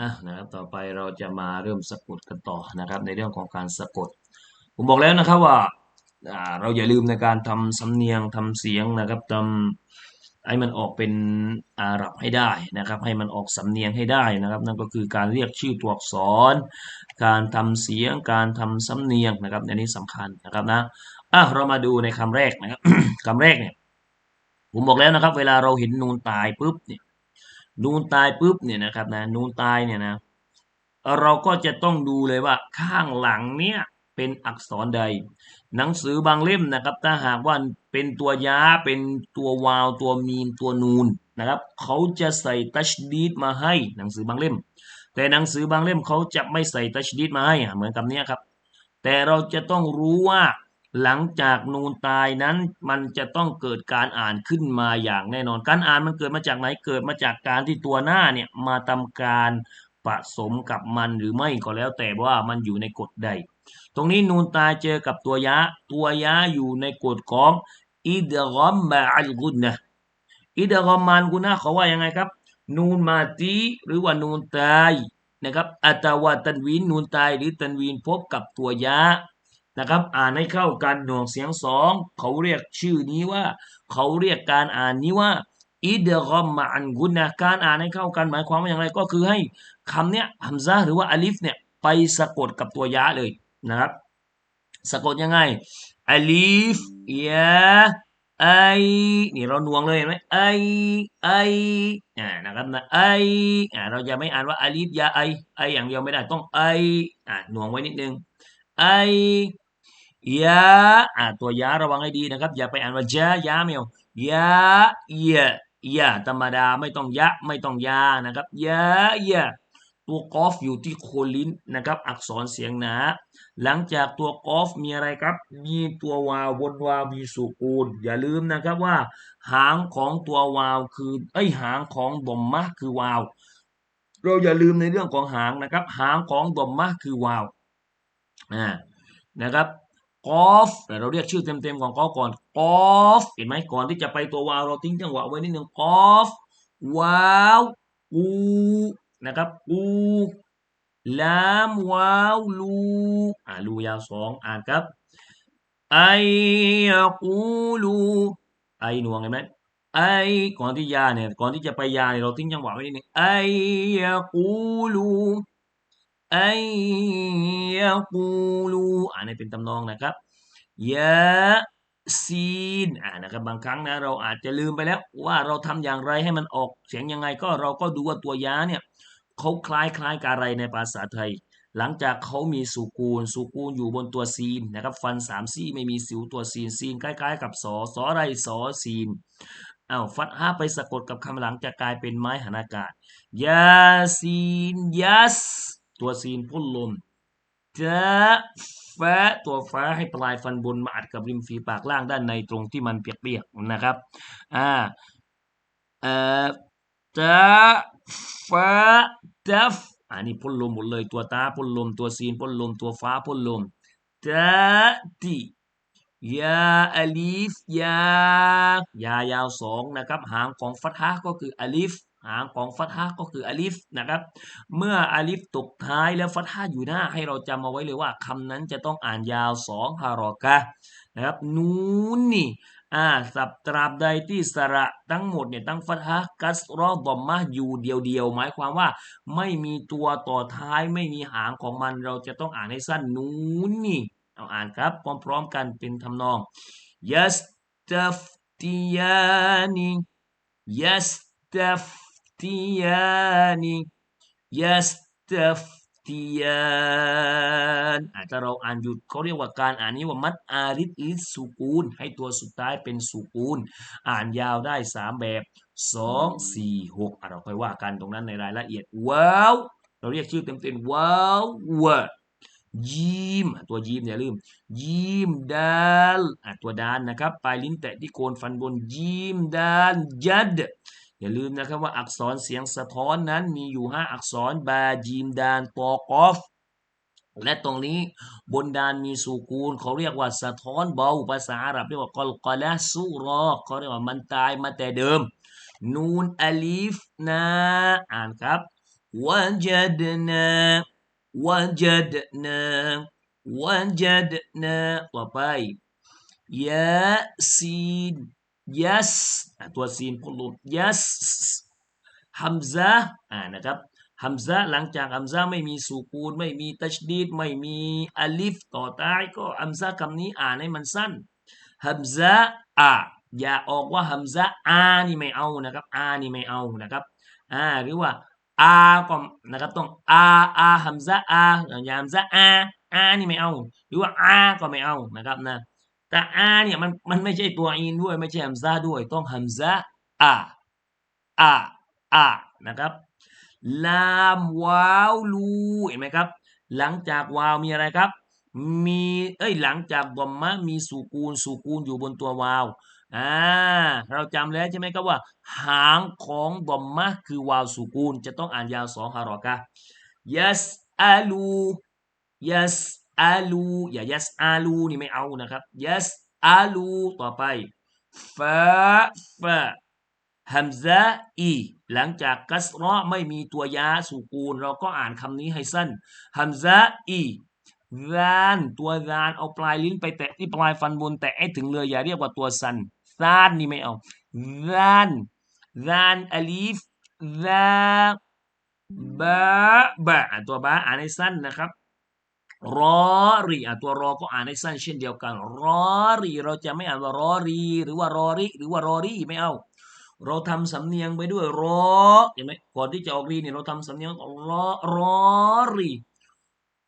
อะนะครับต่อไปเราจะมาเริ่มสะกดกันต่อนะครับ ในเรื่องของการสะกด ผมบอกแล้วนะครับว่าเราอย่าลืมในการทำสำเนียงทำเสียงนะครับทำให้มันออกเป็นอาหรับให้ได้นะครับ ให้มันออกสำเนียงให้ได้นะครับ นั่นก็คือการเรียกชื่อตัวอักษร การทำเสียงการทำสำเนียงนะครับอันนี้สำคัญนะครับนะอะเรามาดูในคำแรกนะครับคำแรกเนี่ยผมบอกแล้วนะครับ เวลาเราเห็นนูนตายปุ๊บเนี่ย นูนตายปุ๊บเนี่ยนะครับนะนูนตายเนี่ยนะเราก็จะต้องดูเลยว่าข้างหลังเนี่ยเป็นอักษรใด หนังสือบางเล่มนะครับถ้าหากว่าเป็นตัวยาเป็นตัววาวตัวมีมตัวนูนนะครับเขาจะใส่ตัชดีดมาให้หนังสือบางเล่ม แต่หนังสือบางเล่มเขาจะไม่ใส่ตัชดีดมาให้เหมือนกับเนี้ยครับแต่เราจะต้องรู้ว่า หลังจากนูนตายนั้นมันจะต้องเกิดการอ่านขึ้นมาอย่างแน่นอน การอ่านมันเกิดมาจากไหนเกิดมาจากการที่ตัวหน้าเนี่ยมาทำการผสมกับมันหรือไม่ก็แล้วแต่ว่ามันอยู่ในกฎใด ตรงนี้นูนตายเจอกับตัวยะ ตัวยะอยู่ในกฎของอิดรอมมาอัลกุนนะอิดรอมมาอัลกุนนะเขาว่ายังไงครับ นูนมาตีหรือว่านูนตายนะครับอัตวาตันวีนนูนตายหรือตันวีนพบกับตัวยะ นะครับ อ่านให้เข้ากันหน่วงเสียงสองเขาเรียกชื่อนี้ว่า เขาเรียกการอ่านนี้ว่าอิดรอมมาอันกุนนะการอ่านให้เข้ากันหมายความว่าอย่างไรก็คือให้คำเนี้ยฮัมซาหรือว่าอาลิฟเนี่ยไปสะกดกับตัวยะเลยนะครับ สะกดยังไงอาลิฟยาไอนี่เราหน่วงเลยเห็นไหมไอไออ่านะครับนะไออ่าเราจะไม่อ่านว่าอาลิฟยาไอไออย่างเดียวไม่ได้ต้องไออ่าหน่วงไว้นิดนึงไอ ยาอ่าตัวยาระวังให้ดีนะครับ อย่าไปอ่านว่าจายาไม่เอายายายาธรรมดาไม่ต้องยะไม่ต้องยานะครับยายาตัวกอฟอยู่ที่โคลิ้นนะครับ อักษรเสียงหนา หลังจากตัวกอฟมีอะไรครับ มีตัววาวบนวาวมีสุกูล อย่าลืมนะครับว่า หางของตัววาวคือไอหางของดมมะคือวาว เราอย่าลืมในเรื่องของหางนะครับ หางของดมมะคือวาวอ่านะครับ กอฟเราเรียกชื่อเต็มๆของกอฟก่อนกอฟเห็นไหมก่อนที่จะไปตัววาวเราทิ้งจังหวะไว้นิดนึงกอฟวาวอูนะครับอูลามวาวลูอ่าลูยาวสองอ่านครับไอยกูลูไอหน่วงเห็นไหมไอก่อนที่ยาเนี่ยก่อนที่จะไปยาเนี่ยเราทิ้งจังหวะไว้นิดนึงไอยกูลู ไอยกูลูอ่านให้เป็นตำนองนะครับยะซีนอ่านะครับบางครั้งนะเราอาจจะลืมไปแล้วว่าเราทำอย่างไรให้มันออกเสียงยังไงก็เราก็ดูว่าตัวยาเนี่ยเขาคล้ายคล้ายกับอะไรในภาษาไทย หลังจากเขามีสุกูลสุกูลอยู่บนตัวซีนนะครับฟันสามซี่ไม่มีสิวตัวซีนซีนคล้าย ๆ กับสอสอไรสอซีนอ้าวฟัดห้าไปสะกดกับคำหลังจะกลายเป็นไม้หันอากาศยาซีนยัส ตัวซีนพ่นลมจะแฟตัวฟ้าให้ปลายฟันบนมาอัดกับริมฝีปากล่างด้านในตรงที่มันเปียกๆนะครับ อ่า เอ่อจะฟ้าจะอันนี้พ่นลมหมดเลยตัวตาพ่นลม ตัวซีนพ่นลม ตัวฟ้าพ่นลมจะติยาอลิฟยายายาวสองนะครับ หางของฟัตฮะก็คืออลิฟ หางของฟัตฮะก็คืออลิฟนะครับ เมื่ออลิฟตกท้ายแล้วฟัตฮะอยู่หน้าให้เราจำเอาไว้เลยว่าคำนั้นจะต้องอ่านยาวสองฮารอกะนะครับนูนนี่อ่าสับตราบใดที่สระทั้งหมดเนี่ยตั้งฟัตฮะกัสรอบอมมาอยู่เดียวๆ หมายความว่าไม่มีตัวต่อท้ายไม่มีหางของมันเราจะต้องอ่านให้สั้นนูนนี่เอาอ่านครับพร้อมๆกันเป็นทำนอง yastaftiyani yastaftiyani yastaftiyani อ่าถ้าเราอ่านหยุดเขาเรียกว่าการอ่านนี้ว่ามัดอาริดลิสสุกูล ให้ตัวสุดท้ายเป็นสุกูล อ่านยาวได้สามแบบสองสี่หกเราค่อยว่ากันตรงนั้นในรายละเอียดว้าวเราเรียกชื่อเต็มๆว้าววะยีมตัวยีมอย่าลืม ยีมดาลตัวดานนะครับปลายลิ้นแตะที่โคนฟันบนยีมดาลยัด อย่าลืมนะครับว่าอักษรเสียงสะท้อนนั้นมีอยู่ 5 อักษรบาจีมดานตอกอฟและตรงนี้บนดานมีสูกูลเขาเรียกว่าสะท้อนเบาภาษาอาหรับเรียกว่ากอลกอละสุรอเขาเรียกว่ามันตายมาแต่เดิม นูนอลีฟนาอ่านครับวจดนาวจดนาวจดนาต่อไปยาซีน yes ตัวซีนพวกลุ yes ฮัมซะอ่านะครับฮัมซะหลังจากฮัมซะไม่มีสูกูนไม่มีตัชดีดไม่มีอัลิฟต่อท้ายก็ฮัมซะคำนี้อ่านให้มันสั้นฮัมซะอะอย่าออกว่าฮัมซะอานี่ไม่เอานะครับอานี่ไม่เอานะครับอ่าหรือว่าอาก็นะครับต้องอาอาฮัมซะอาอย่าฮัมซะอาอานี่ไม่เอา หรือว่าอาก็ไม่เอานะครับนะ แต่อาเนี่ยมันมันไม่ใช่ตัวอินด้วยไม่ใช่ฮัมซะด้วยต้องฮัมซะอาอาอานะครับ ลามวาวลูเห็นไหมครับ หลังจากวาวมีอะไรครับ มีเอ้ยหลังจากดอมมะมีสุกูลสุกูลอยู่บนตัววาวอ่าเราจำแล้วใช่ไหมครับว่า หางของดอมมะคือวาวสุกูล จะต้องอ่านยาวสองฮารอกะยัสอาลูยัส อาลูอย่ายัสอาลูนี่ไม่เอานะครับยัสอาลูต่อไปฟะฟะฮัมซะอีหลังจากกัสรอไม่มีตัวยาสุกูล เราก็อ่านคำนี้ให้สั้นฮัมซะอีรานตัวรานเอาปลายลิ้นไปแตะที่ปลายฟันบนแตะให้ถึงเลยอย่าเรียกว่าตัวสันซานนี่ไม่เอารานรานอลีฟราบะบะอ่าตัวบะอ่านให้สั้นนะครับ รอรีอะตัวรอก็อ่านให้สั้นเช่นเดียวกัน รอรีเราจะไม่อ่านว่ารอรี หรือว่ารอริ หรือว่ารอรีไม่เอา เราทำสำเนียงไปด้วยรอเห็นไหมก่อนที่จะออกรีเนี่ยเราทำสำเนียงรอรอรี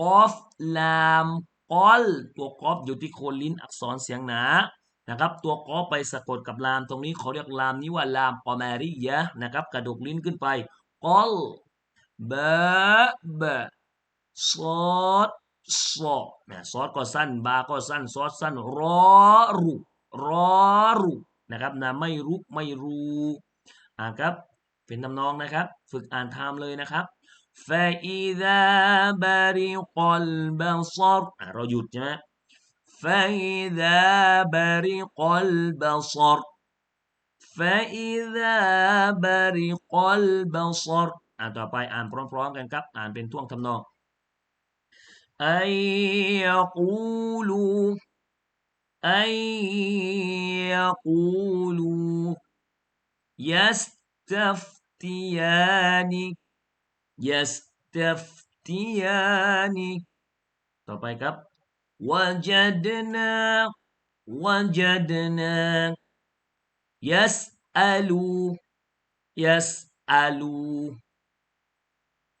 กอฟลามกอลตัวกอฟอยู่ที่โคนลิ้นอักษรเสียงหนานะครับตัวกอฟไปสะกดกับลามตรงนี้เขาเรียกลามนี้ว่าลามกอมาริยะนะครับกระดกลิ้นขึ้นไปกอลเบะบะซอด ซอนะซอดก็สั้น บาก็สั้นซอดสั้นรอรูรอรูนะครับนะไม่รู้ไม่รู้อ่านครับ เป็นทำนองนะครับ ฝึกอ่านตามเลยนะครับ فإذا برق البصر อ่ะเราหยุดใช่ไหม فإذا برق البصر فإذا برق البصر อ่านต่อไปอ่านพร้อมๆกันครับ อ่านเป็นท่วงทำนอง أن يقولوا أن يقولوا يستفتيان يستفتيان. طبعاً كاب وجدنا وجدنا يسألوا يسألوا.